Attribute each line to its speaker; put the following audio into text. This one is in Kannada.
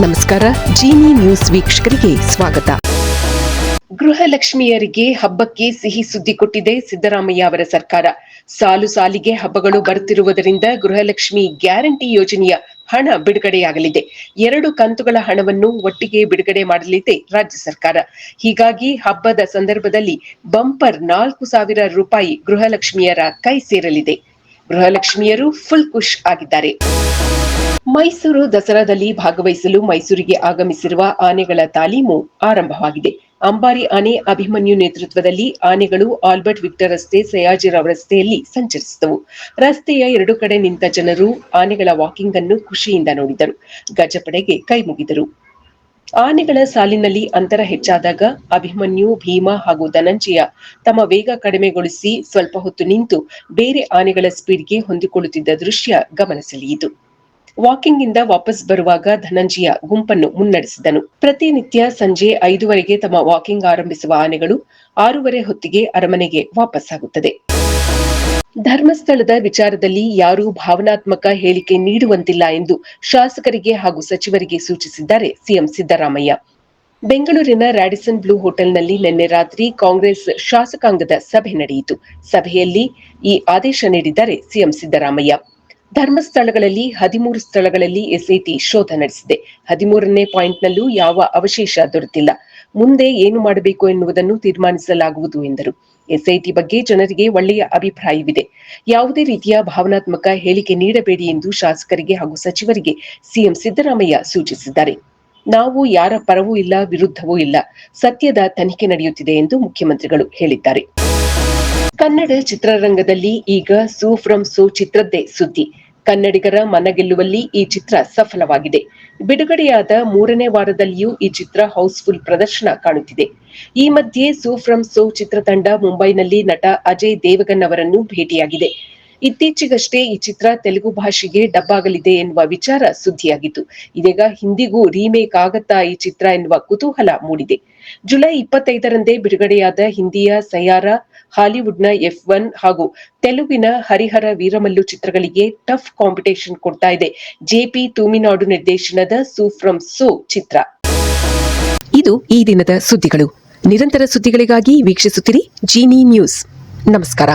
Speaker 1: ನಮಸ್ಕಾರ, ಜೀನಿ ನ್ಯೂಸ್ ವೀಕ್ಷಕರಿಗೆ ಸ್ವಾಗತ.
Speaker 2: ಗೃಹಲಕ್ಷ್ಮಿಯರಿಗೆ ಹಬ್ಬಕ್ಕೆ ಸಿಹಿ ಸುದ್ದಿ ಕೊಟ್ಟಿದೆ ಸಿದ್ದರಾಮಯ್ಯ ಅವರ ಸರ್ಕಾರ. ಸಾಲು ಸಾಲಿಗೆ ಹಬ್ಬಗಳು ಬರುತ್ತಿರುವುದರಿಂದ ಗೃಹಲಕ್ಷ್ಮಿ ಗ್ಯಾರಂಟಿ ಯೋಜನೆಯ ಹಣ ಬಿಡುಗಡೆಯಾಗಲಿದೆ. ಎರಡು ಕಂತುಗಳ ಹಣವನ್ನು ಒಟ್ಟಿಗೆ ಬಿಡುಗಡೆ ಮಾಡಲಿದೆ ರಾಜ್ಯ ಸರ್ಕಾರ. ಹೀಗಾಗಿ ಹಬ್ಬದ ಸಂದರ್ಭದಲ್ಲಿ ಬಂಪರ್ ನಾಲ್ಕು ಸಾವಿರ ರೂಪಾಯಿ ಗೃಹಲಕ್ಷ್ಮಿಯರ ಕೈ ಸೇರಲಿದೆ. ಗೃಹಲಕ್ಷ್ಮಿಯರು ಫುಲ್ ಖುಷ್ ಆಗಿದ್ದಾರೆ. ಮೈಸೂರು ದಸರಾದಲ್ಲಿ ಭಾಗವಹಿಸಲು ಮೈಸೂರಿಗೆ ಆಗಮಿಸಿರುವ ಆನೆಗಳ ತಾಲೀಮು ಆರಂಭವಾಗಿದೆ. ಅಂಬಾರಿ ಆನೆ ಅಭಿಮನ್ಯು ನೇತೃತ್ವದಲ್ಲಿ ಆನೆಗಳು ಆಲ್ಬರ್ಟ್ ವಿಕ್ಟರ್ ರಸ್ತೆ ಸಯಾಜಿರಾವ್ ರಸ್ತೆಯಲ್ಲಿ ಸಂಚರಿಸಿದವು. ರಸ್ತೆಯ ಎರಡು ಕಡೆ ನಿಂತ ಜನರು ಆನೆಗಳ ವಾಕಿಂಗ್ ಅನ್ನು ಖುಷಿಯಿಂದ ನೋಡಿದರು. ಗಜಪಡೆಗೆ ಕೈಮುಗಿದರು ಆನೆಗಳ ಸಾಲಿನಲ್ಲಿ ಅಂತರ ಹೆಚ್ಚಾದಾಗ ಅಭಿಮನ್ಯು, ಭೀಮ ಹಾಗೂ ಧನಂಜಯ ತಮ್ಮ ವೇಗ ಕಡಿಮೆಗೊಳಿಸಿ ಸ್ವಲ್ಪ ಹೊತ್ತು ನಿಂತು ಬೇರೆ ಆನೆಗಳ ಸ್ಪೀಡ್ಗೆ ಹೊಂದಿಕೊಳ್ಳುತ್ತಿದ್ದ ದೃಶ್ಯ ಗಮನ ಸೆಳೆಯಿತು. ವಾಕಿಂಗ್ ಇಂದ ವಾಪಸ್ ಬರುವಾಗ ಧನಂಜಯ ಗುಂಪನ್ನು ಮುನ್ನಡೆಸಿದನು. ಪ್ರತಿನಿತ್ಯ ಸಂಜೆ ಐದುವರೆಗೆ ತಮ್ಮ ವಾಕಿಂಗ್ ಆರಂಭಿಸುವ ಆನೆಗಳು ಆರೂವರೆ ಹೊತ್ತಿಗೆ ಅರಮನೆಗೆ ವಾಪಸ್ಸಾಗುತ್ತದೆ. ಧರ್ಮಸ್ಥಳದ ವಿಚಾರದಲ್ಲಿ ಯಾರೂ ಭಾವನಾತ್ಮಕ ಹೇಳಿಕೆ ನೀಡುವಂತಿಲ್ಲ ಎಂದು ಶಾಸಕರಿಗೆ ಹಾಗೂ ಸಚಿವರಿಗೆ ಸೂಚಿಸಿದ್ದಾರೆ ಸಿಎಂ ಸಿದ್ದರಾಮಯ್ಯ. ಬೆಂಗಳೂರಿನ ರಾಡಿಸನ್ ಬ್ಲೂ ಹೋಟೆಲ್ನಲ್ಲಿ ನಿನ್ನೆ ರಾತ್ರಿ ಕಾಂಗ್ರೆಸ್ ಶಾಸಕಾಂಗದ ಸಭೆ ನಡೆಯಿತು. ಸಭೆಯಲ್ಲಿ ಈ ಆದೇಶ ನೀಡಿದ್ದಾರೆ ಸಿಎಂ ಸಿದ್ದರಾಮಯ್ಯ. ಧರ್ಮಸ್ಥಳಗಳಲ್ಲಿ ಹದಿಮೂರು ಸ್ಥಳಗಳಲ್ಲಿ ಎಸ್ಐಟಿ ಶೋಧ ನಡೆಸಿದೆ. ಹದಿಮೂರನೇ ಪಾಯಿಂಟ್ನಲ್ಲೂ ಯಾವ ಅವಶೇಷ ದೊರೆತಿಲ್ಲ. ಮುಂದೆ ಏನು ಮಾಡಬೇಕು ಎನ್ನುವುದನ್ನು ತೀರ್ಮಾನಿಸಲಾಗುವುದು ಎಂದರು. ಎಸ್ಐಟಿ ಬಗ್ಗೆ ಜನರಿಗೆ ಒಳ್ಳೆಯ ಅಭಿಪ್ರಾಯವಿದೆ. ಯಾವುದೇ ರೀತಿಯ ಭಾವನಾತ್ಮಕ ಹೇಳಿಕೆ ನೀಡಬೇಡಿ ಎಂದು ಶಾಸಕರಿಗೆ ಹಾಗೂ ಸಚಿವರಿಗೆ ಸಿಎಂ ಸಿದ್ದರಾಮಯ್ಯ ಸೂಚಿಸಿದ್ದಾರೆ. ನಾವು ಯಾರ ಪರವೂ ಇಲ್ಲ, ವಿರುದ್ಧವೂ ಇಲ್ಲ. ಸತ್ಯದ ತನಿಖೆ ನಡೆಯುತ್ತಿದೆ ಎಂದು ಮುಖ್ಯಮಂತ್ರಿಗಳು ಹೇಳಿದ್ದಾರೆ. ಕನ್ನಡ ಚಿತ್ರರಂಗದಲ್ಲಿ ಈಗ ಸೂ ಫ್ರಮ್ ಸೋ ಚಿತ್ರದ್ದೇ ಸುದ್ದಿ. ಕನ್ನಡಿಗರ ಮನಗೆಲ್ಲುವಲ್ಲಿ ಈ ಚಿತ್ರ ಸಫಲವಾಗಿದೆ. ಬಿಡುಗಡೆಯಾದ ಮೂರನೇ ವಾರದಲ್ಲಿಯೂ ಈ ಚಿತ್ರ ಹೌಸ್ಫುಲ್ ಪ್ರದರ್ಶನ ಕಾಣುತ್ತಿದೆ. ಈ ಮಧ್ಯೆ ಸೂ ಫ್ರಮ್ ಸೋ ಚಿತ್ರತಂಡ ಮುಂಬೈನಲ್ಲಿ ನಟ ಅಜಯ್ ದೇವಗನ್ ಅವರನ್ನು ಭೇಟಿಯಾಗಿದೆ. ಇತ್ತೀಚೆಗಷ್ಟೇ ಈ ಚಿತ್ರ ತೆಲುಗು ಭಾಷೆಗೆ ಡಬ್ ಆಗಲಿದೆ ಎನ್ನುವ ವಿಚಾರ ಸುದ್ದಿಯಾಗಿತ್ತು. ಇದೀಗ ಹಿಂದಿಗೂ ರೀಮೇಕ್ ಆಗತ್ತಾ ಈ ಚಿತ್ರ ಎನ್ನುವ ಕುತೂಹಲ ಮೂಡಿದೆ. ಜುಲೈ ಇಪ್ಪತ್ತೈದರಂದೇ ಬಿಡುಗಡೆಯಾದ ಹಿಂದಿಯ ಸಯಾರ, ಹಾಲಿವುಡ್ನ ಎಫ್ ಒನ್ ಹಾಗೂ ತೆಲುಗಿನ ಹರಿಹರ ವೀರಮಲ್ಲು ಚಿತ್ರಗಳಿಗೆ ಟಫ್ ಕಾಂಪಿಟೇಷನ್ ಕೊಡ್ತಾ ಇದೆ ಜೆಪಿ ತೂಮಿನಾಡು ನಿರ್ದೇಶನದ ಸೂ ಫ್ರಮ್ ಸೋ ಚಿತ್ರ.
Speaker 1: ಇದು ಈ ದಿನದ ಸುದ್ದಿಗಳು. ನಿರಂತರ ಸುದ್ದಿಗಳಿಗಾಗಿ ವೀಕ್ಷಿಸುತ್ತಿರಿ ಜೀನಿ ನ್ಯೂಸ್. ನಮಸ್ಕಾರ.